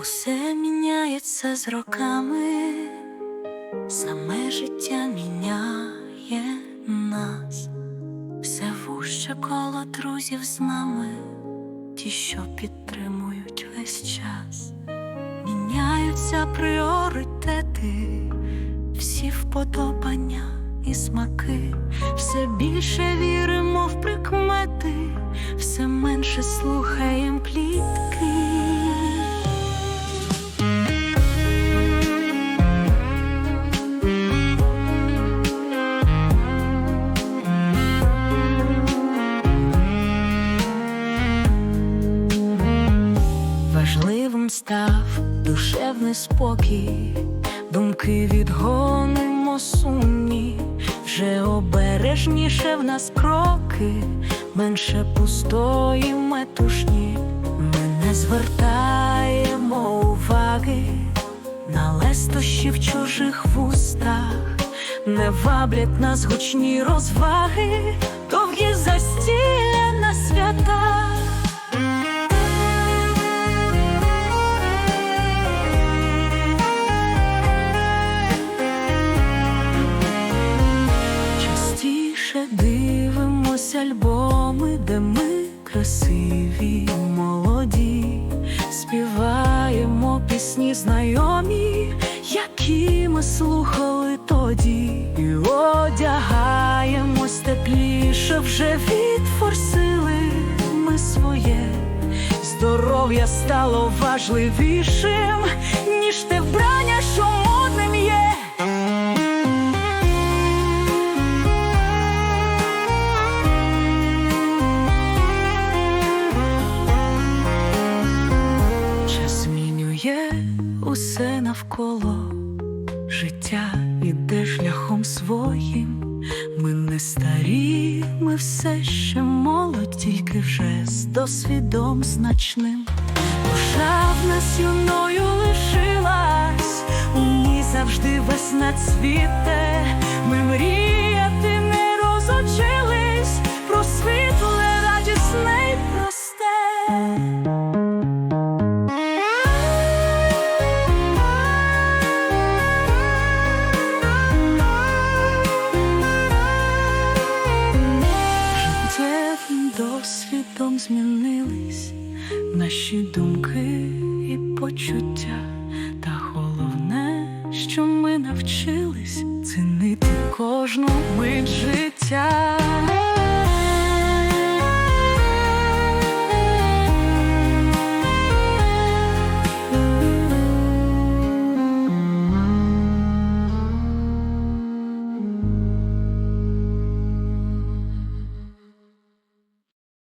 Усе міняється з роками, саме життя міняє нас, все вуще коло друзів з нами, ті, що підтримують весь час, міняються пріоритети, всі вподобання і смаки, все більше віримо в прикмети, все менше слухаєм плітки. Став душевний спокій, думки відгонимо сумні, вже обережніше в нас кроки, менше пустої метушні. Ми не звертаємо уваги на лестощі в чужих вустах, не ваблять нас гучні розваги, дивимось альбоми, де ми красиві, молоді, співаємо пісні знайомі, які ми слухали тоді, і одягаємось тепліше, вже відфорсили ми своє. Здоров'я стало важливішим, ніж те навколо, життя іде шляхом своїм. Ми не старі, ми все ще молодь, тільки вже з досвідом значним. Душа в нас юною лишилась, у ній завжди весна цвіте. Змінились наші думки і почуття, та головне, що ми навчились цінити кожну мить життя.